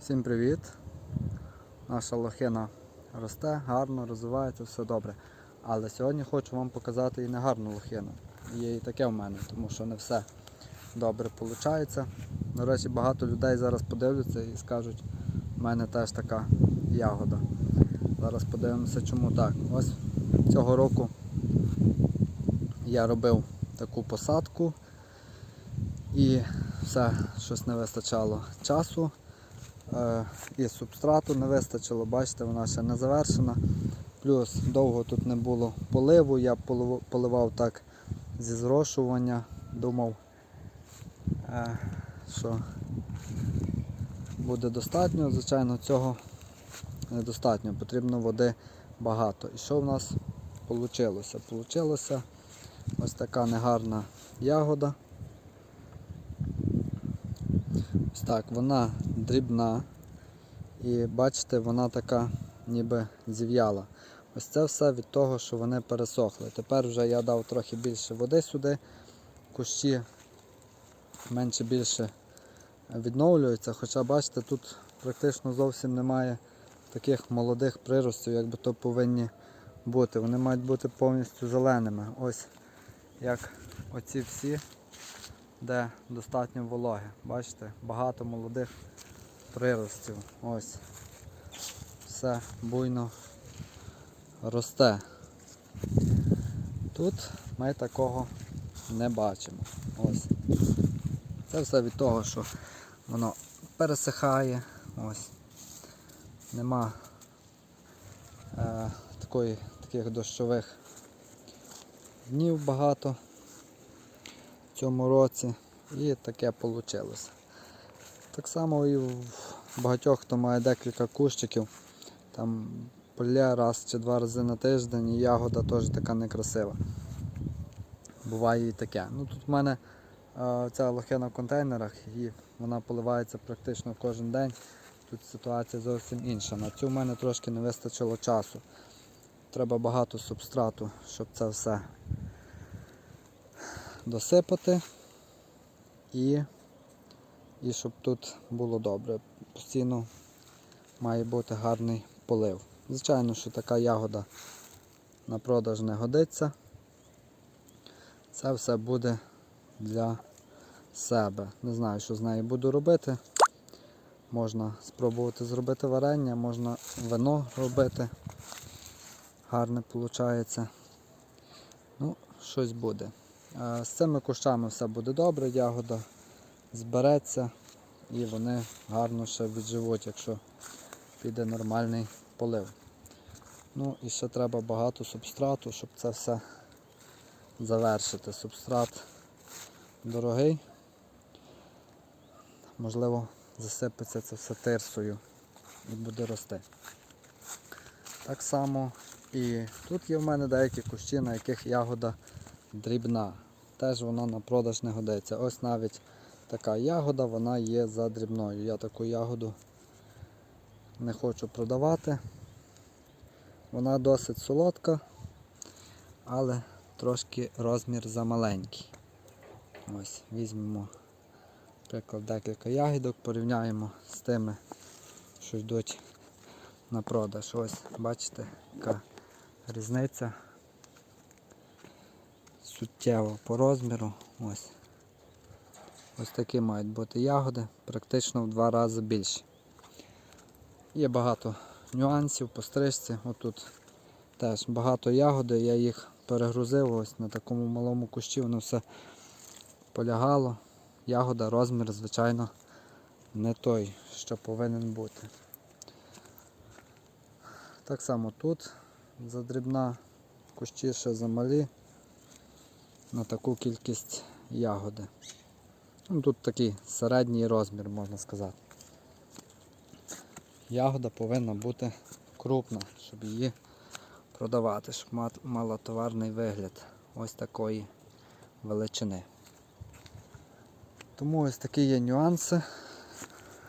Всім привіт! Наша лохина росте, гарно, розвивається, все добре. Але сьогодні хочу вам показати і негарну лохину. Є і таке в мене, тому що не все добре виходить. До речі, багато людей зараз подивляться і скажуть, в мене теж така ягода. Зараз подивимося, чому так. Ось цього року я робив таку посадку і все, щось не вистачало часу. Е, і субстрату не вистачило, бачите, вона ще не завершена. Плюс довго тут не було поливу, я поливав так зі зрошування, думав, е, що буде достатньо. Звичайно, цього недостатньо, потрібно води багато. І що в нас вийшло? Получилося ось така негарна ягода. Ось так, вона дрібна і бачите, вона така ніби зів'яла. Ось це все від того, що вони пересохли. Тепер вже я дав трохи більше води сюди, кущі менше більше відновлюються, хоча бачите, тут практично зовсім немає таких молодих приростів, як би то повинні бути. Вони мають бути повністю зеленими. Ось як оці всі де достатньо вологи. Бачите, багато молодих приростів. Ось. Все буйно росте. Тут ми такого не бачимо. Ось. Це все від того, що воно пересихає. Ось. Нема е, такої, таких дощових днів багато цьому році і таке вийшло. Так само і в багатьох, хто має декілька кущиків, там поля раз чи два рази на тиждень і ягода теж така некрасива. Буває і таке. Ну Тут в мене е, ця лохина в контейнерах і вона поливається практично кожен день. Тут ситуація зовсім інша. На цю в мене трошки не вистачило часу. Треба багато субстрату, щоб це все досипати і, і щоб тут було добре. Постійно має бути гарний полив. Звичайно, що така ягода на продаж не годиться. Це все буде для себе. Не знаю, що з нею буду робити. Можна спробувати зробити варення, можна вино робити. Гарне виходить. Ну, щось буде. Е, З цими кущами все буде добре, ягода збереться і вони гарно ще відживуть, якщо піде нормальний полив. Ну і ще треба багато субстрату, щоб це все завершити. Субстрат дорогий. Можливо, засипеться це все тирсою і буде рости. Так само і тут є в мене деякі кущі, на яких ягода дрібна. Теж вона на продаж не годиться. Ось навіть така ягода, вона є за дрібною. Я таку ягоду не хочу продавати. Вона досить солодка, але трошки розмір замаленький. Ось, візьмемо, наприклад, декілька ягідок, порівняємо з тими, що йдуть на продаж. Ось, бачите, яка різниця суттєво по розміру. Ось. Ось такі мають бути ягоди, практично в два рази більші. Є багато нюансів по стрижці. Отут теж багато ягоди, я їх перегрузив ось на такому малому кущі, воно все полягало. Ягода, розмір, звичайно, не той, що повинен бути. Так само тут задрібна, кущі ще замалі на таку кількість ягоди. Ну, Тут такий середній розмір, можна сказати. Ягода повинна бути крупна, щоб її продавати, щоб мала товарний вигляд ось такої величини. Тому ось такі є нюанси.